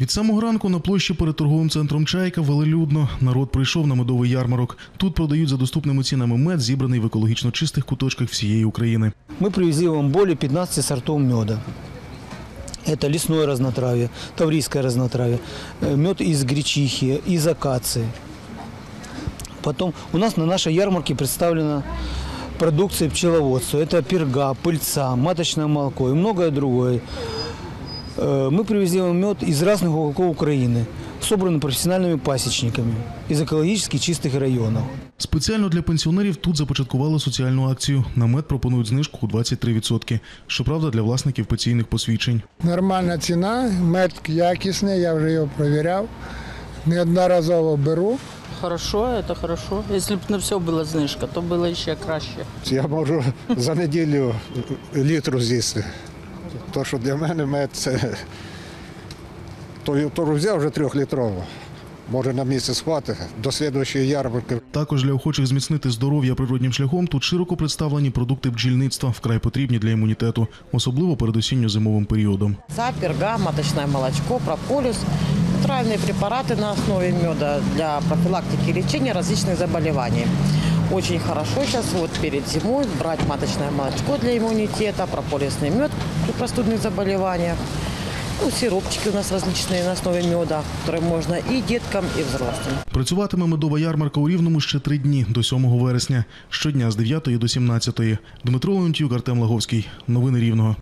Від самого ранку на площі перед торговим центром Чайка велелюдно. Народ прийшов на медовий ярмарок. Тут продають за доступними цінами мед, зібраний в екологічно чистих куточках всієї України. Мы привезли вам более 15 сортов меда. Это лесное разнотравье, таврийское разнотравье, э, мед из гречихи, из акации. Потом у нас на нашей ярмарке представлена продукция пчеловодства. Это перга, пыльца, маточное молоко и многое другое. Э, Мы привезли вам мед из разных уголков Украины, собранный профессиональными пасечниками из экологически чистых районов. Спеціально для пенсіонерів тут започаткували соціальну акцію. На мед пропонують знижку у 23%. Щоправда, для власників пенсійних посвідчень. Нормальна ціна, мед якісний, я вже його перевіряв. Неодноразово беру. Хорошо, это хорошо. Если бы на все была знижка, то было еще краще. Я можу за неділю літру з'їсти. То, що для мене мед це. То, то взяв вже трьохлітрову. Може на місяць хватить до слідуючої ярмарки. Також для охочих зміцнити здоров'я природнім шляхом тут широко представлені продукти бджільництва, вкрай потрібні для імунітету, особливо перед осінньо-зимовим періодом. Саперга, маточное молочко, прополис, натуральные препараты на основе меда для профилактики и лечения различных заболеваний. Очень хорошо сейчас вот перед зимой брать маточное молочко для иммунитета, прополисный мед при простудных заболеваниях. Ну, сиропчики у нас различные на основе меда, которые можно и деткам, и взрослым. Працюватиме медова ярмарка у Рівному ще три дні до 7 вересня, щодня з 9 до 17. Дмитро Леонтьюк, Артем Лаговський. Новини Рівного.